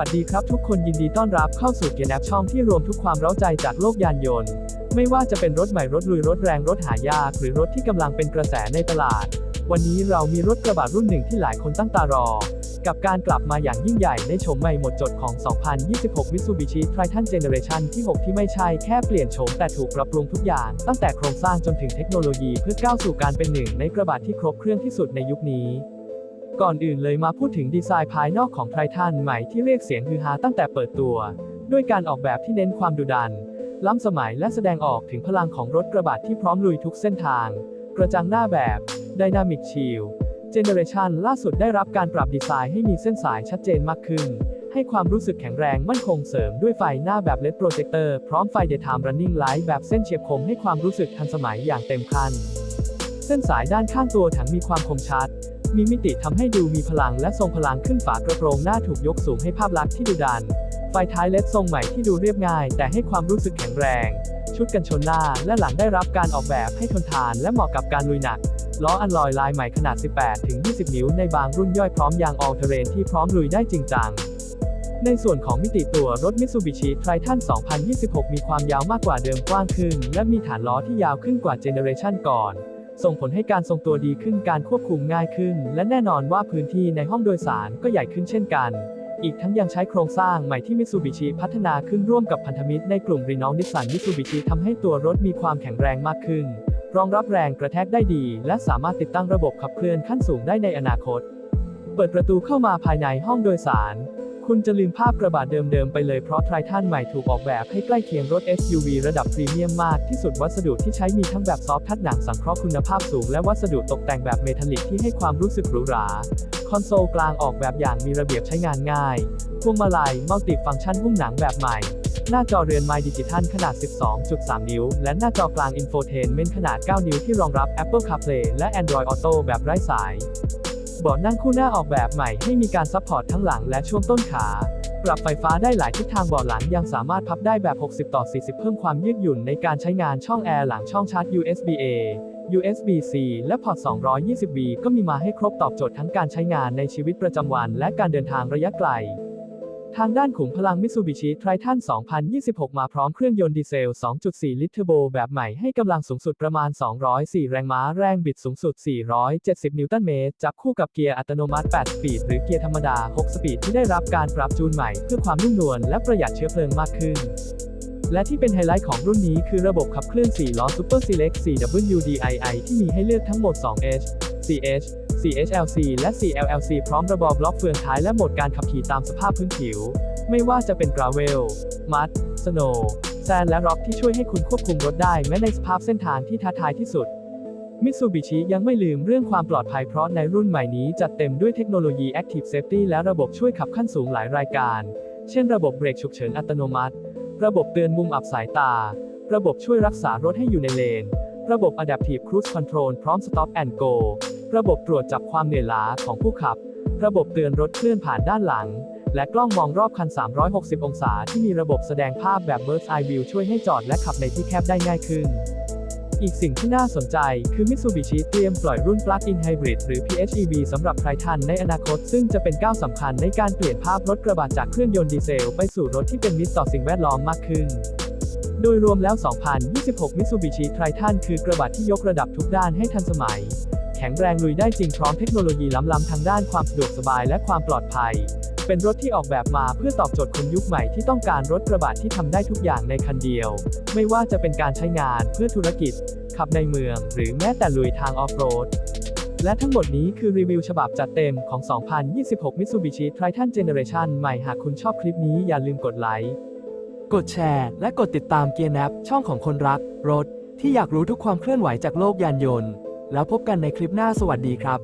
วัสดีครับทุกคนยินดีต้อนรับเข้าสู่เกียร์แอปช่องที่รวมทุกความเร้าใจจากโลกยานยนต์ ไม่ว่าจะเป็นรถใหม่รถลุยรถแรงรถหายาก หรือรถที่กำลังเป็นกระแสในตลาด วันนี้เรามีรถกระบะรุ่นหนึ่งที่หลายคนตั้งตารอ กับการกลับมาอย่างยิ่งใหญ่ในโฉมใหม่หมดจดของ 2026 Mitsubishi Triton Generation ที่ 6 ที่ไม่ใช่แค่เปลี่ยนโฉมแต่ถูกปรับปรุงทุกอย่าง ตั้งแต่โครงสร้างจนถึงเทคโนโลยีเพื่อก้าวสู่การเป็นหนึ่งในกระบะที่ครบเครื่องที่สุดในยุคนี้ ก่อนอื่นเลยมาพูดถึงดีไซน์ภายนอกของไททันใหม่ที่เรียกเสียงฮือฮาตั้งแต่เปิดตัว ด้วยการออกแบบที่เน้นความดุดัน ล้ำสมัยและแสดงออกถึงพลังของรถกระบะที่พร้อมลุยทุกเส้นทาง กระจังหน้าแบบ Dynamic Shield Generation ล่าสุดได้รับการปรับดีไซน์ให้มีเส้นสายชัดเจนมากขึ้น ให้ความรู้สึกแข็งแรงมั่นคงเสริมด้วยไฟหน้าแบบ LED Projector พร้อมไฟ Daytime Running Light แบบเส้นเฉียบคมให้ความรู้สึกทันสมัยอย่างเต็มขั้นเส้นสายด้านข้างตัวถังมีความคมชัด มีมิติทำให้ดูมีพลังและทรงพลังขึ้นฝากระโปรงหน้าถูกยกสูงให้ภาพลักษณ์ที่ดุดัน ไฟท้ายเลดทรงใหม่ที่ดูเรียบง่าย แต่ให้ความรู้สึกแข็งแรง ชุดกันชนหน้าและหลังได้รับการออกแบบให้ทนทานและเหมาะกับการลุยหนัก ล้ออันลอยลายใหม่ขนาด 18-20 นิ้วในบางรุ่นย่อยพร้อมยางออลเทเรนที่พร้อมลุยได้จริงจังในส่วนของมิติตัวรถ Mitsubishi Triton 2026 มีความยาวมากกว่าเดิมกว้างขึ้น และมีฐานล้อที่ยาวขึ้นกว่าเจเนอเรชันก่อน ส่งผลให้การทรงตัวดีขึ้นการควบคุมง่ายขึ้น และแน่นอนว่าพื้นที่ในห้องโดยสารก็ใหญ่ขึ้นเช่นกัน อีกทั้งยังใช้โครงสร้างใหม่ที่ Mitsubishi พัฒนาขึ้นร่วมกับพันธมิตรในกลุ่มรีนอลนิสสัน Mitsubishi ทำให้ตัวรถมีความแข็งแรงมากขึ้น รองรับแรงกระแทกได้ดี และสามารถติดตั้งระบบขับเคลื่อนขั้นสูงได้ในอนาคต เปิดประตูเข้ามาภายในห้องโดยสาร คุณจะลืมภาพกระบะเดิมๆ ไปเลยเพราะไททันใหม่ถูกออกแบบให้ใกล้เคียงรถ SUV ระดับพรีเมียมมากที่สุดวัสดุที่ใช้มีทั้งแบบซอฟท์ทัดหนังสังเคราะห์คุณภาพสูงและวัสดุตกแต่งแบบเมทัลลิกที่ให้ความรู้สึกหรูหรา คอนโซลกลางออกแบบอย่างมีระเบียบใช้งานง่าย พวงมาลัยมัลติฟังก์ชันหุ้มหนังแบบใหม่หน้าจอเรือนไมดิจิทัลขนาด 12.3 นิ้ว และหน้าจอกลางอินโฟเทนเมนต์ขนาด 9 นิ้วที่รองรับ Apple CarPlay และ Android Auto แบบไร้สาย เบาะนั่งคู่หน้าออกแบบใหม่ให้มีการซัพพอร์ตทั้งหลังและช่วงต้นขา ปรับไฟฟ้าได้หลายทิศทางเบาะหลังยังสามารถพับได้แบบ 60 ต่อ 40 เพิ่มความยืดหยุ่นในการใช้งานช่องแอร์หลังช่องชาร์จ USB-A USB-C และพอร์ต 220V ก็มีมาให้ครบตอบโจทย์ทั้งการใช้งานในชีวิตประจำวัน และการเดินทางระยะไกล ทางด้านขุมพลัง Mitsubishi Triton 2026 มาพร้อมเครื่องยนต์ดีเซล 2.4 ลิตรเทอร์โบแบบใหม่ให้กำลังสูงสุดประมาณ 204 แรงม้า แรงบิดสูงสุด 470 นิวตันเมตร จับคู่กับเกียร์อัตโนมัติ 8 สปีด หรือเกียร์ธรรมดา 6 สปีด ที่ได้รับการปรับจูนใหม่เพื่อความนุ่มนวลและประหยัดเชื้อเพลิงมากขึ้นและที่เป็นไฮไลท์ของรุ่นนี้คือระบบขับเคลื่อน 4 ล้อ Super Select 4WDII ที่มีให้เลือกทั้งหมด 2H 4H 4HLC และ 4LLC พร้อมระบบล็อกเฟืองท้ายและโหมดการขับขี่ตามสภาพพื้นผิว ไม่ว่าจะเป็นกราเวล มัด สโนว์แซนและร็อกที่ช่วยให้คุณควบคุมรถได้แม้ในสภาพเส้นทางที่ท้าทายที่สุด มิตซูบิชิยังไม่ลืมเรื่องความปลอดภัยเพราะในรุ่นใหม่นี้จัดเต็มด้วยเทคโนโลยี Active Safety และระบบช่วยขับขั้นสูงหลายรายการ เช่นระบบเบรกฉุกเฉินอัตโนมัติ ระบบเตือนมุมอับสายตา ระบบช่วยรักษารถให้อยู่ในเลน ระบบ Adaptive Cruise Control พร้อม Stop and Go ระบบตรวจจับความเหนื่อยล้าของผู้ขับ ระบบเตือนรถเคลื่อนผ่านด้านหลัง และกล้องมองรอบคัน 360 องศาที่มีระบบแสดงภาพแบบ Bird's Eye View ช่วยให้จอดและขับในที่แคบได้ง่ายขึ้น อีกสิ่งที่น่าสนใจคือ Mitsubishi เตรียมปล่อยรุ่น Plug-in Hybrid หรือ PHEV สำหรับใครทันในอนาคต ซึ่งจะเป็นก้าวสำคัญในการเปลี่ยนภาพรถกระบะจากเครื่องยนต์ดีเซล ไปสู่รถที่เป็นมิตรต่อสิ่งแวดล้อมมากขึ้นโดยรวมแล้ว 2026 Mitsubishi Triton คือกระบะที่ยกระดับทุกด้านให้ทันสมัย แข็งแรงลุยได้จริงพร้อมเทคโนโลยีล้ำๆทางด้านความสะดวกสบายและความปลอดภัย เป็นรถที่ออกแบบมาเพื่อตอบโจทย์คนยุคใหม่ที่ต้องการรถกระบะที่ทำได้ทุกอย่างในคันเดียว ไม่ว่าจะเป็นการใช้งานเพื่อธุรกิจ ขับในเมือง หรือแม้แต่ลุยทางออฟโรดและทั้งหมดนี้คือรีวิวฉบับจัดเต็มของ 2026 Mitsubishi Triton Generation ใหม่หากคุณชอบคลิปนี้อย่าลืมกดไลค์ กดแชร์ และกดติดตามเกียร์แนช่องของคนรักรถ ที่อยากรู้ทุกความเคลื่อนไหวจากโลกยานยนต์ แล้วพบกันในคลิปหน้าสวัสดีครับ